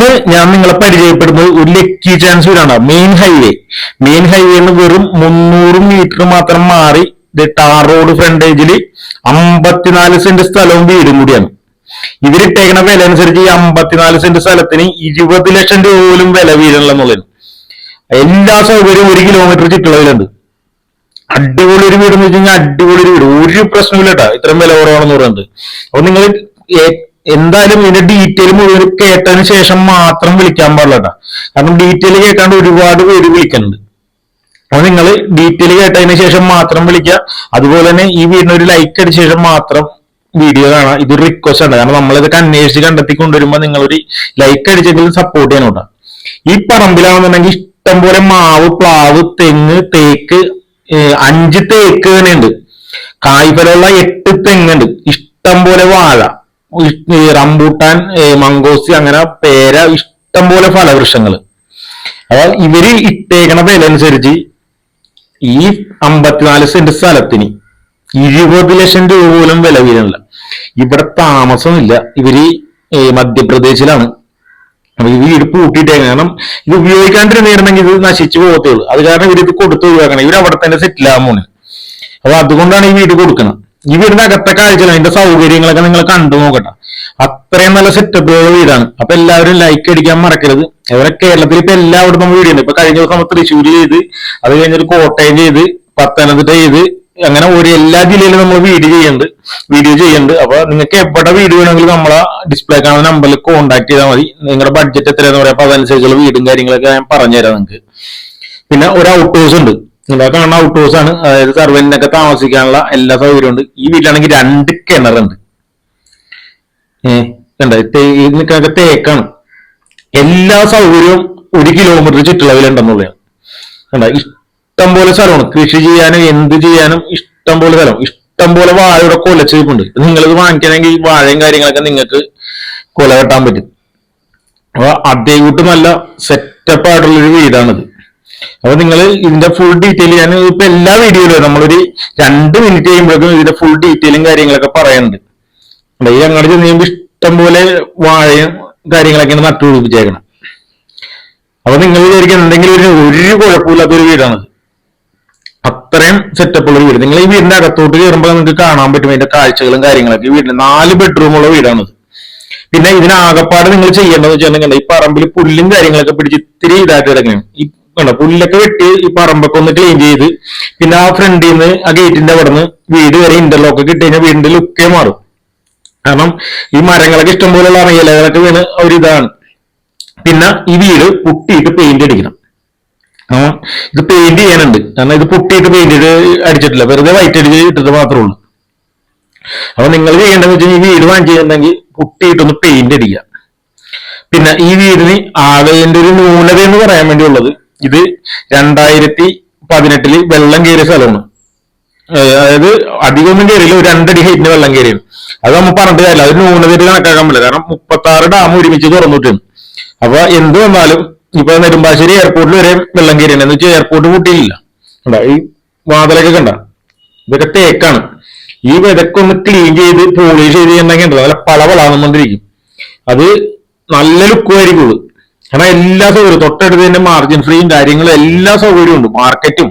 ഇന്ന് ഞാൻ നിങ്ങളെ പരിചയപ്പെടുന്നത് ഒരു ലക്കി ചാൻസ് വീടാണ് മെയിൻ ഹൈവേ മെയിൻ ഹൈവേ വെറും മുന്നൂറ് മീറ്റർ മാത്രം മാറി ടാർ റോഡ് ഫ്രണ്ടേജിൽ അമ്പത്തിനാല് സെന്റ് സ്ഥലവും വീടും കൂടിയാണ്. ഇവരിട്ടേക്കുന്ന വില അനുസരിച്ച് ഈ അമ്പത്തിനാല് സെന്റ് സ്ഥലത്തിന് ഇരുപത് ലക്ഷം രൂപ പോലും വില വീഴണമെന്നുള്ളത് എല്ലാ സൗകര്യവും ഒരു കിലോമീറ്റർ ചുറ്റളവിലുണ്ട്. അടിപൊളി ഒരു വീട് എന്ന് വെച്ച് കഴിഞ്ഞാൽ അടിപൊളി ഒരു വീട്. ഒരു പ്രശ്നമില്ല കേട്ടോ ഇത്രയും വില കുറവാണെന്ന് പറയുന്നത് അപ്പൊ നിങ്ങൾ എന്തായാലും ഇതിന്റെ ഡീറ്റെയിൽ മുഴുവൻ കേട്ടതിന് ശേഷം മാത്രം വിളിക്കാൻ പാടില്ല കാരണം ഡീറ്റെയിൽ കേൾക്കാണ്ട് ഒരുപാട് പേര് വിളിക്കുന്നുണ്ട് അപ്പൊ നിങ്ങൾ ഡീറ്റെയിൽ കേട്ടതിന് ശേഷം മാത്രം വിളിക്കുക. അതുപോലെ തന്നെ ഈ വീടിന് ഒരു ലൈക്ക് അടിച്ച ശേഷം മാത്രം വീഡിയോ കാണാം ഇതൊരു റിക്വസ്റ്റ് ആണ്. കാരണം നമ്മളിതൊക്കെ അന്വേഷിച്ച് കണ്ടെത്തി കൊണ്ടുവരുമ്പോൾ നിങ്ങളൊരു ലൈക്ക് അടിച്ചെങ്കിലും സപ്പോർട്ട് ചെയ്യണം കേട്ടോ. ഈ പറമ്പിലാണെന്നുണ്ടെങ്കിൽ ഇഷ്ടംപോലെ മാവ് പ്ലാവ് തെങ്ങ് തേക്ക് അഞ്ച് തേക്ക് തന്നെ ഉണ്ട് കായ്ഫലമുള്ള എട്ട് തെങ്ങുണ്ട്. ഇഷ്ടംപോലെ വാഴ. ഇഷ്- ഈ റംബൂട്ടാൻ മംഗോസി അങ്ങനെ പേര ഇഷ്ടം പോലെ ഫലവൃക്ഷങ്ങൾ അപ്പൊ ഇവർ ഇട്ടേക്കണ വില അനുസരിച്ച് ഈ അമ്പത്തിനാല് സെന്റ് സ്ഥലത്തിന് ഇരുപത് ലക്ഷം രൂപ പോലും വില വീരണില്ല ഇവിടെ താമസമില്ല. ഇവർ മധ്യപ്രദേശിലാണ്. ഈ വീട് പൂട്ടിയിട്ടേക്കണം. കാരണം ഇത് ഉപയോഗിക്കാണ്ടിരുന്നിരുന്നെങ്കിൽ ഇത് നശിച്ചു പോകത്തേ ഉള്ളൂ അത് കാരണം ഇവർ ഇത് കൊടുത്തു ഒഴിവാക്കണം ഇവർ അവിടെ തന്നെ സെറ്റിൽ ആകാൻ പോണ്. അപ്പൊ അതുകൊണ്ടാണ് ഈ വീട് കൊടുക്കണം. ഈ വീടിന്റെ അകത്തെ കാഴ്ചകൾ അതിന്റെ സൗകര്യങ്ങളൊക്കെ നിങ്ങൾ കണ്ടു നോക്കട്ടെ. അത്രയും നല്ല സെറ്റപ്പുള്ള വീടാണ്. അപ്പൊ എല്ലാവരും ലൈക്ക് അടിക്കാൻ മറക്കരുത്. അതുപോലെ കേരളത്തിൽ ഇപ്പൊ എല്ലായിടത്തും നമ്മൾ വീടുണ്ട് ഇപ്പൊ കഴിഞ്ഞ ദിവസം നമ്മൾ തൃശ്ശൂർ ചെയ്ത് അത് കഴിഞ്ഞൊരു കോട്ടയം ചെയ്ത് പത്തനംതിട്ട ചെയ്ത് അങ്ങനെ ഒരു എല്ലാ ജില്ലയിലും നമ്മൾ വീഡിയോ ചെയ്യുന്നുണ്ട്. വീഡിയോ ചെയ്യുന്നുണ്ട്. അപ്പൊ നിങ്ങൾക്ക് എവിടെ വീട് വേണമെങ്കിലും നമ്മളെ ഡിസ്പ്ലേ കാണുന്ന നമ്പറിൽ കോൺടാക്ട് ചെയ്താൽ മതി. നിങ്ങളുടെ ബഡ്ജറ്റ് എത്രയാണെന്ന് പറയാം. അപ്പൊ അതനുസരിച്ചുള്ള വീടും കാര്യങ്ങളൊക്കെ ഞാൻ പറഞ്ഞുതരാം നിങ്ങൾക്ക്. പിന്നെ ഒരു ഔട്ട് ഹൗസ് ഉണ്ട്. ഇവിടെ കാണുന്ന ഔട്ട് ഹൗസ് ആണ്. അതായത് സർവന്റിനൊക്കെ താമസിക്കാനുള്ള എല്ലാ സൗകര്യവും ഉണ്ട് ഈ വീട്ടിലാണെങ്കിൽ രണ്ട് കിണറുണ്ട്. ഏഹ് തേക്കാണ്. എല്ലാ സൗകര്യവും ഒരു കിലോമീറ്റർ ചുറ്റളവിലുണ്ടെന്നുള്ളതാണ്. കണ്ട? ഇഷ്ടം പോലെ സ്ഥലമാണ്. കൃഷി ചെയ്യാനും എന്ത് ചെയ്യാനും ഇഷ്ടം പോലെ സ്ഥലം. ഇഷ്ടം പോലെ വാഴയുടെ കൊലച്ചിരിപ്പുണ്ട് നിങ്ങളിത് വാങ്ങിക്കണമെങ്കിൽ വാഴയും കാര്യങ്ങളൊക്കെ നിങ്ങൾക്ക് കൊല കെട്ടാൻ പറ്റും. അപ്പൊ അതേ കൂട്ടും നല്ല സെറ്റപ്പ് ആയിട്ടുള്ളൊരു വീടാണിത്. അപ്പൊ നിങ്ങൾ ഇതിന്റെ ഫുൾ ഡീറ്റെയിൽ ഞാൻ ഇപ്പൊ എല്ലാ വീഡിയോയിലും നമ്മളൊരു രണ്ട് മിനിറ്റ് കഴിയുമ്പോഴേക്കും ഇതിന്റെ ഫുൾ ഡീറ്റെയിലും കാര്യങ്ങളൊക്കെ പറയുന്നുണ്ട്. ഈ അങ്ങോട്ട് ചെന്ന് കഴിയുമ്പോൾ ഇഷ്ടം പോലെ വാഴയും കാര്യങ്ങളൊക്കെയാണ് നട്ടുപിടിപ്പിച്ചേക്കണം. അപ്പൊ നിങ്ങൾ വിചാരിക്കുന്ന എന്തെങ്കിലും ഒരു ഒരു കുഴപ്പമില്ലാത്ത ഒരു വീടാണ്. അത്രയും സെറ്റപ്പ് ഉള്ള ഒരു വീട്. നിങ്ങൾ ഈ വീടിന്റെ അകത്തോട്ട് കയറുമ്പോൾ നിങ്ങൾക്ക് കാണാൻ പറ്റും അതിന്റെ കാഴ്ചകളും കാര്യങ്ങളൊക്കെ. ഈ വീടിന് നാല് ബെഡ്റൂം ഉള്ള വീടാണ് പിന്നെ ഇതിനാകപ്പാട് നിങ്ങൾ ചെയ്യേണ്ടതെന്ന് വെച്ചിട്ടുണ്ടെങ്കിൽ ഈ പറമ്പിൽ പുല്ലും കാര്യങ്ങളൊക്കെ പിടിച്ച് ഇത്തിരി ഇതായിട്ട് കിടക്കണം. ഈ കണ്ടോ? പുല്ലൊക്കെ വെട്ടി ഈ പറമ്പൊക്കെ ഒന്ന് ക്ലീൻ ചെയ്ത് പിന്നെ ആ ഫ്രണ്ടിൽ നിന്ന് ആ ഗേറ്റിന്റെ അവിടെ നിന്ന് വീട് വരെ ഇന്റർലോക്ക് കിട്ടി കഴിഞ്ഞാൽ വീടിന്റെ ലുക്കേ മാറും. കാരണം ഈ മരങ്ങളൊക്കെ ഇഷ്ടംപോലെയുള്ള ഇലകളൊക്കെ വീണ് ഒരിതാണ് പിന്നെ ഈ വീട് പുട്ടിയിട്ട് പെയിന്റ് അടിക്കണം. ആ ഇത് പെയിന്റ് ചെയ്യാനുണ്ട്. കാരണം ഇത് പുട്ടിയിട്ട് പെയിന്റ് അടിച്ചിട്ടില്ല. വെറുതെ വൈറ്റ് അടിച്ച് ഇട്ടത് മാത്രമേ ഉള്ളൂ. അപ്പൊ നിങ്ങൾ ചെയ്യേണ്ടതെന്ന് വെച്ചാൽ ഈ വീട് വാങ്ങിച്ചിട്ടുണ്ടെങ്കിൽ പുട്ടിയിട്ടൊന്ന് പെയിന്റ് അടിക്കുക. പിന്നെ ഈ വീടിന് ആകെന്റെ ഒരു ന്യൂനത എന്ന് പറയാൻ വേണ്ടിയുള്ളത് ഇത് രണ്ടായിരത്തി പതിനെട്ടിൽ വെള്ളം കയറിയ സ്ഥലമാണ്. അതായത് അധികമൊന്നും കയറിയില്ല ഒരു രണ്ടടി ഹൈറ്റിന് വെള്ളം കയറിയത് അത് നമ്മൾ പറഞ്ഞിട്ട് കാര്യമില്ല അത് ന്യൂനതയിൽ കണക്കാക്കാൻ പറ്റില്ല കാരണം മുപ്പത്തി ആറ് ഡാം ഒരുമിച്ച് തുറന്നിട്ടുണ്ട് അപ്പൊ എന്ത് വന്നാലും ഇപ്പൊ നെടുമ്പാശ്ശേരി എയർപോർട്ടിൽ വരെ വെള്ളം കയറിയാണ് എന്ന് വെച്ചാൽ എയർപോർട്ട് കൂട്ടിയില്ല ഈ വാതിലൊക്കെ കണ്ട? ഇതൊക്കെ തേക്കാണ് ഈ വിതക്ക് ഒന്ന് ക്ലീൻ ചെയ്ത് പോളിഷ് ചെയ്ത് ഉണ്ടല്ലോ, നല്ല പളവളാന്നുകൊണ്ടിരിക്കും അത് നല്ല ലുക്കും ആയിരിക്കുള്ളൂ കാരണം എല്ലാ സൗകര്യവും തൊട്ടടുത്ത് തന്നെ മാർജിൻ ഫ്രീയും കാര്യങ്ങളും എല്ലാ സൗകര്യവും ഉണ്ട്. മാർക്കറ്റും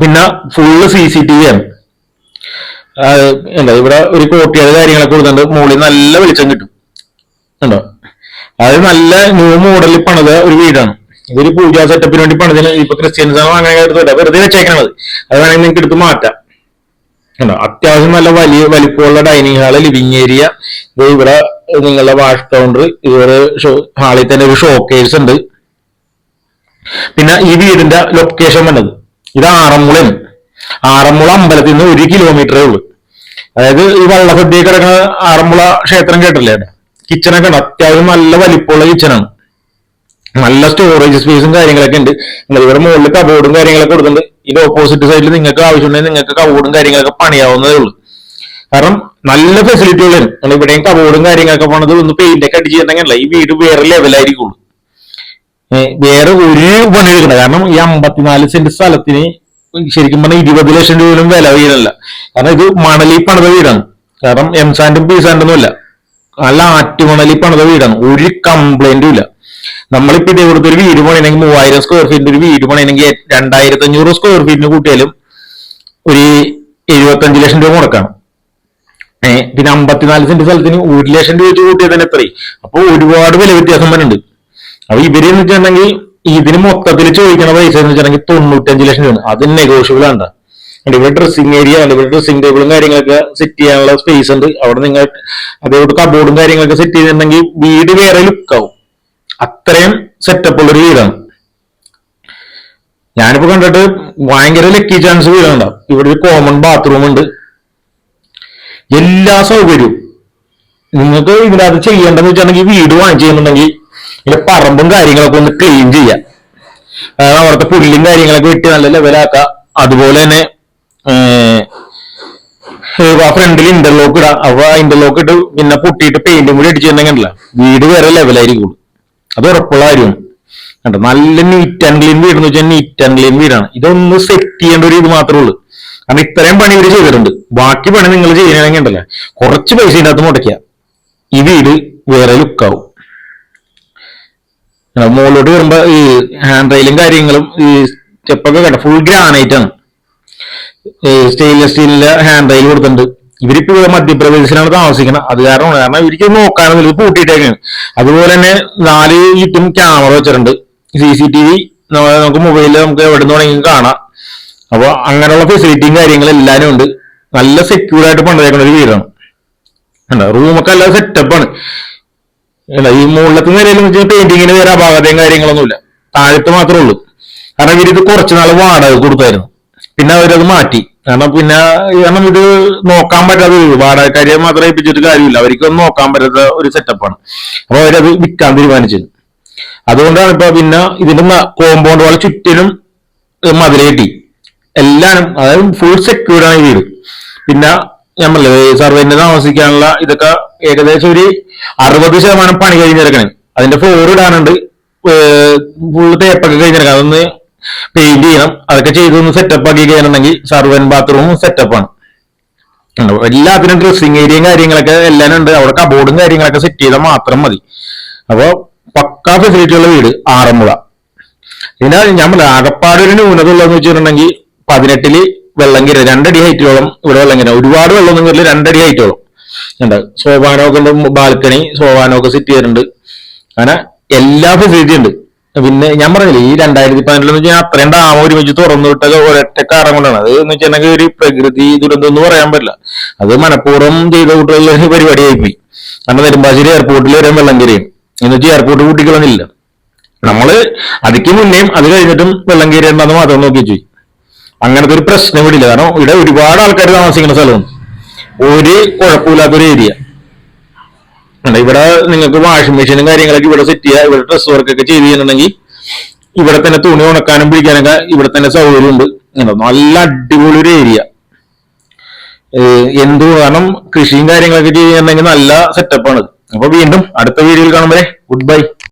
പിന്നെ full C C T V ആണ്. എന്താ ഇവിടെ ഒരു കോട്ടിയുടെ കാര്യങ്ങളൊക്കെ കൊടുത്തുണ്ട് മുകളിൽ നല്ല വെളിച്ചം കിട്ടും. ഉണ്ടോ? അത് നല്ല ന്യൂ മോഡലിൽ പണിത ഒരു വീടാണ്. ഇതൊരു പൂജാ സെറ്റപ്പിന് വേണ്ടി പണിതിന് ഇപ്പൊ ക്രിസ്ത്യൻസ് ആണ് വാങ്ങാൻ എടുത്തിട്ട് വെറുതെ വെച്ചേക്കണത്. അത് വേണമെങ്കിൽ നിങ്ങൾക്ക് എടുത്ത് മാറ്റാം. അത്യാവശ്യം നല്ല വലിയ വലിപ്പമുള്ള ഡൈനിങ് ഹാൾ ലിവിങ് ഏരിയ ഇവിടെ നിങ്ങളുടെ വാഷ് കൗണ്ടർ ഇതുപോലെ ഹാളിൽ തന്നെ ഒരു ഷോക്കേഴ്സ് ഉണ്ട്. പിന്നെ ഈ വീടിന്റെ ലൊക്കേഷൻ വന്നത്. ഇത് ആറന്മുളയാണ് ആറന്മുള അമ്പലത്തിൽ നിന്ന് ഒരു കിലോമീറ്ററേ ഉള്ളൂ. അതായത് ഈ വള്ളസദ്യ കിടക്കുന്ന ആറന്മുള ക്ഷേത്രം കേട്ടില്ലേ? കിച്ചണൊക്കെ ഉണ്ട്. അത്യാവശ്യം നല്ല വലിപ്പമുള്ള കിച്ചണാണ് നല്ല സ്റ്റോറേജ് സ്പേസും കാര്യങ്ങളൊക്കെ ഉണ്ട്. നിങ്ങൾ ഇവിടെ മുകളിൽ കബോർഡും കാര്യങ്ങളൊക്കെ കൊടുക്കുന്നുണ്ട് ഇത് ഓപ്പോസിറ്റ് സൈഡിൽ നിങ്ങൾക്ക് ആവശ്യമുണ്ടെങ്കിൽ നിങ്ങൾക്ക് കബോർഡും കാര്യങ്ങളൊക്കെ പണിയാവുന്നതേ ഉള്ളൂ. കാരണം നല്ല ഫെസിലിറ്റികൾ വരും നമ്മൾ ഇവിടെയും കബോർഡും കാര്യങ്ങളൊക്കെ പോണത് ഒന്ന് പെയിന്റ് ഒക്കെ അടിച്ച് അടിച്ചിട്ടുണ്ടെങ്കിൽ ഈ വീട് വേറെ ലെവലായിരിക്കുള്ളൂ വേറെ ഒരു പണി എടുക്കണം കാരണം ഈ അമ്പത്തിനാല് സെന്റ് സ്ഥലത്തിന് ശരിക്കും പറഞ്ഞാൽ ഇരുപത് ലക്ഷം രൂപ പോലും വില വീടല്ല കാരണം ഇത് മണലി പണിത വീടാണ്. കാരണം എം സാൻഡും പി സാൻഡൊന്നും അല്ല നല്ല ആറ്റുമണലിൽ പണിത വീടാണ്. ഒരു കംപ്ലൈന്റും ഇല്ല. നമ്മളിപ്പോ ഇതേപോലത്തെ ഒരു വീട് പണിയണമെങ്കിൽ മൂവായിരം സ്ക്വയർ ഫീറ്റിന്റെ ഒരു വീട് പണിയണമെങ്കിൽ രണ്ടായിരത്തി അഞ്ഞൂറ് സ്ക്വയർ ഫീറ്റിന് കൂട്ടിയാലും ഒരു എഴുപത്തഞ്ച് ലക്ഷം രൂപ മുടക്കാണ്. ഏഹ് പിന്നെ അമ്പത്തിനാല് സെന്റ് സ്ഥലത്തിന് ഒരു ലക്ഷം രൂപ വെച്ച് കൂട്ടിയത് തന്നെ എത്രയും അപ്പൊ ഒരുപാട് വില വ്യത്യാസം വരുന്നുണ്ട്. അപ്പൊ ഇവർ എന്ന് വെച്ചിട്ടുണ്ടെങ്കിൽ ഇതിന് മൊത്തത്തിൽ ചോദിക്കണ പൈസ എന്ന് വെച്ചിട്ടുണ്ടെങ്കിൽ തൊണ്ണൂറ്റഞ്ച് ലക്ഷം രൂപ അത് നെഗോഷ്യബിൾ ആണ് ഇവിടെ ഡ്രസ്സിംഗ് ഏരിയ ഉണ്ട് ഇവിടെ ഡ്രസ്സിംഗ് ടേബിളും കാര്യങ്ങളൊക്കെ സെറ്റ് ചെയ്യാനുള്ള സ്പേസ് ഉണ്ട്. അവിടെ നിങ്ങൾ അതേപോലെ കബോർഡും കാര്യങ്ങളൊക്കെ സെറ്റ് ചെയ്തിട്ടുണ്ടെങ്കിൽ വീട് വേറെ ലുക്കാവും അത്രയും സെറ്റപ്പ് ഉള്ളൊരു വീടാണ്. ഞാനിപ്പോ കണ്ടിട്ട് ഭയങ്കര ലക്കി ചാൻസ് വീടുണ്ടാവും ഇവിടെ ഒരു കോമൺ ബാത്റൂം ഉണ്ട്. എല്ലാ സൗകര്യവും. നിങ്ങൾക്ക് ഇതിനകത്ത് ചെയ്യേണ്ടതെന്ന് വെച്ചിട്ടുണ്ടെങ്കിൽ വീട് വാങ്ങിച്ചു ഇതിന്റെ പറമ്പും കാര്യങ്ങളൊക്കെ ഒന്ന് ക്ലീൻ ചെയ്യാം. അവിടുത്തെ പുല്ലും കാര്യങ്ങളൊക്കെ വെട്ടി നല്ല ലെവലാക്കുക അതുപോലെ തന്നെ ആ ഫ്രണ്ടിൽ ഇന്റർലോക്ക് ഇടാം. അപ്പൊ ഇന്റർലോക്ക് ഇട്ട് പിന്നെ പൊട്ടിയിട്ട് പെയിന്റും കൂടി അടിച്ചിട്ടുണ്ടെങ്കിൽ വീട് വേറെ ലെവലായിരിക്കും അത് ഉറപ്പുള്ള കാര്യമാണ്. കണ്ടോ? നല്ല നീറ്റ് ആൻഡ് ക്ലീൻ വീട് എന്ന് വെച്ചാൽ നീറ്റ് ആൻഡ് ക്ലീൻ വീടാണ്. ഇതൊന്ന് സെറ്റ് ചെയ്യേണ്ട ഒരു ഇത് മാത്രമേ ഉള്ളൂ. കാരണം ഇത്രയും പണി ഇവർ ചെയ്തിട്ടുണ്ട്. ബാക്കി പണി നിങ്ങൾ ചെയ്യണമെങ്കിൽ ഉണ്ടല്ലോ. കുറച്ച് പൈസ ഇതിനകത്ത് മുടക്കുക ഈ വീട് വേറെ ലുക്കാവും. മുകളിലോട്ട് വരുമ്പോ ഈ ഹാൻഡ് റൈലും കാര്യങ്ങളും ഈ സ്റ്റെപ്പൊക്കെ കേട്ടോ ഫുൾ ഗ്രാനൈറ്റ് ആണ്. സ്റ്റെയിൻലെസ് സ്റ്റീലിന്റെ ഹാൻഡ് റൈൽ കൊടുത്തിട്ടുണ്ട്. ഇവരിപ്പോ ഇവിടെ മധ്യപ്രദേശിലാണ് താമസിക്കുന്നത്. അത് കാരണമാണ്. കാരണം ഇവർക്ക് നോക്കാനൊന്നും ഇത് പൂട്ടിയിട്ടേക്കാണ്. അതുപോലെ തന്നെ നാല് ചുറ്റും ക്യാമറ വെച്ചിട്ടുണ്ട്. സി സി ടി വി നമുക്ക് മൊബൈലിൽ നമുക്ക് എവിടെ നിന്ന് വേണമെങ്കിലും കാണാം. അപ്പൊ അങ്ങനെയുള്ള ഫെസിലിറ്റിയും കാര്യങ്ങളും എല്ലാവരും ഉണ്ട്. നല്ല സെക്യൂർ ആയിട്ട് പണിതേക്കുന്ന ഒരു വീടാണ്. കണ്ടോ? റൂമൊക്കെ നല്ല സെറ്റപ്പാണ് അല്ല ഈ മുകളിലത്തെ നിലയിൽ വെച്ചാൽ പെയിന്റിങ്ങിന് വേറെ അപാകതയും കാര്യങ്ങളൊന്നുമില്ല. താഴത്ത് മാത്രമേ ഉള്ളൂ. കാരണം ഇവരിത് കുറച്ച് നാൾ വാടക കൊടുത്തായിരുന്നു. പിന്നെ അവരത് മാറ്റി. കാരണം പിന്നെ കാരണം ഇത് നോക്കാൻ പറ്റാത്ത ഒരു വാടകക്കാരെ മാത്രം ഏൽപ്പിച്ചിട്ട് കാര്യമില്ല. അവർക്കൊന്നും നോക്കാൻ പറ്റാത്ത ഒരു സെറ്റപ്പാണ് അപ്പൊ അവരത് വിൽക്കാൻ തീരുമാനിച്ചത്. അതുകൊണ്ടാണ് ഇപ്പൊ പിന്നെ ഇതിന്റെ കോമ്പൗണ്ട് പോലെ ചുറ്റിനും മതിലേറ്റി എല്ലാരും അതായത് ഫുൾ സെക്യൂർഡ് ആണ് വീട് പിന്നെ നമ്മളെ സർവേന്റെ താമസിക്കാനുള്ള ഇതൊക്കെ ഏകദേശം ഒരു അറുപത് ശതമാനം പണി കഴിഞ്ഞിരിക്കണേ. അതിന്റെ ഫ്ലോർ ഇടാനുണ്ട്. ഫുൾ തേപ്പൊക്കെ കഴിഞ്ഞിരിക്കണം. അതൊന്ന് പെയിന്റ് ചെയ്യണം. അതൊക്കെ ചെയ്തൊന്ന് സെറ്റപ്പ് ആക്കി കഴിഞ്ഞിട്ടുണ്ടെങ്കിൽ സർവൻ ബാത്റൂമും സെറ്റപ്പാണ് എല്ലാത്തിനും ഡ്രസ്സിങ് ഏരിയയും കാര്യങ്ങളൊക്കെ എല്ലാം ഉണ്ട്. അവിടെ കബോർഡും കാര്യങ്ങളൊക്കെ സെറ്റ് ചെയ്താൽ മാത്രം മതി. അപ്പോ പക്കാ ഫെസിലിറ്റി ഉള്ള വീട് ആറന്മുള. പിന്നെ നമ്മൾ ആകപ്പാട് ഒരു ന്യൂനത ഉള്ളതെന്ന് വെച്ചിട്ടുണ്ടെങ്കിൽ പതിനെട്ടിൽ വെള്ളം കയറി രണ്ടടി ഹൈറ്റോളം ഇവിടെ വെള്ളം കയറി. ഒരുപാട് വെള്ളം ഒന്നും കയറില്ല രണ്ടടി ഹൈറ്റോളം. ഉണ്ട് സോപാനമൊക്കെ ഉണ്ട് ബാൽക്കണി സോപാനമൊക്കെ സെറ്റ് ചെയ്തിട്ടുണ്ട്. അങ്ങനെ എല്ലാ ഫെസിലിറ്റി ഉണ്ട്. പിന്നെ ഞാൻ പറഞ്ഞില്ലേ ഈ രണ്ടായിരത്തി പതിനെട്ടിലെന്ന് വെച്ചാൽ അത്രയും ഡാം ഒരുമിച്ച് തുറന്നു വിട്ടത് ഒരൊറ്റ കാരണം കൊണ്ടാണ്. അത് എന്ന് വെച്ചിട്ടുണ്ടെങ്കിൽ ഒരു പ്രകൃതി ദുരന്തം എന്ന് പറയാൻ പറ്റില്ല. അത് മനഃപൂർവം ചെയ്ത കൂട്ടുള്ള പരിപാടിയായി പോയി കാരണം നെടുമ്പാശ്ശേരി എയർപോർട്ടിൽ വരെ വെള്ളം കയറിയും എന്ന് വെച്ചാൽ എയർപോർട്ട് കൂട്ടിക്കളഞ്ഞില്ല നമ്മൾ അതിക്ക് മുന്നേയും അത് കഴിഞ്ഞിട്ടും വെള്ളം കയറിയുണ്ടെന്ന് മാത്രം നോക്കി വെച്ചു അങ്ങനത്തെ ഒരു പ്രശ്നം ഇവിടെ ഇല്ല. കാരണം ഇവിടെ ഒരുപാട് ആൾക്കാർ താമസിക്കുന്ന സ്ഥലമാണ് ഒരു കുഴപ്പമില്ലാത്ത ഒരു ഏരിയ ഇവിടെ നിങ്ങൾക്ക് വാഷിംഗ് മെഷീനും കാര്യങ്ങളൊക്കെ ഇവിടെ സെറ്റ് ചെയ്യുക ഇവിടെ ഡ്രസ് വർക്ക് ഒക്കെ ചെയ്ത് ചെയ്യുന്നുണ്ടെങ്കിൽ ഇവിടെ തന്നെ തുണി ഉണക്കാനും പിടിക്കാനൊക്കെ ഇവിടെ തന്നെ സൗകര്യമുണ്ട്. നല്ല അടിപൊളി ഒരു ഏരിയ എന്തു കാരണം കൃഷിയും കാര്യങ്ങളൊക്കെ ചെയ്യുന്നുണ്ടെങ്കിൽ നല്ല സെറ്റപ്പാണ് അപ്പൊ വീണ്ടും അടുത്ത വീഡിയോയിൽ കാണുമ്പോഴേ ഗുഡ് ബൈ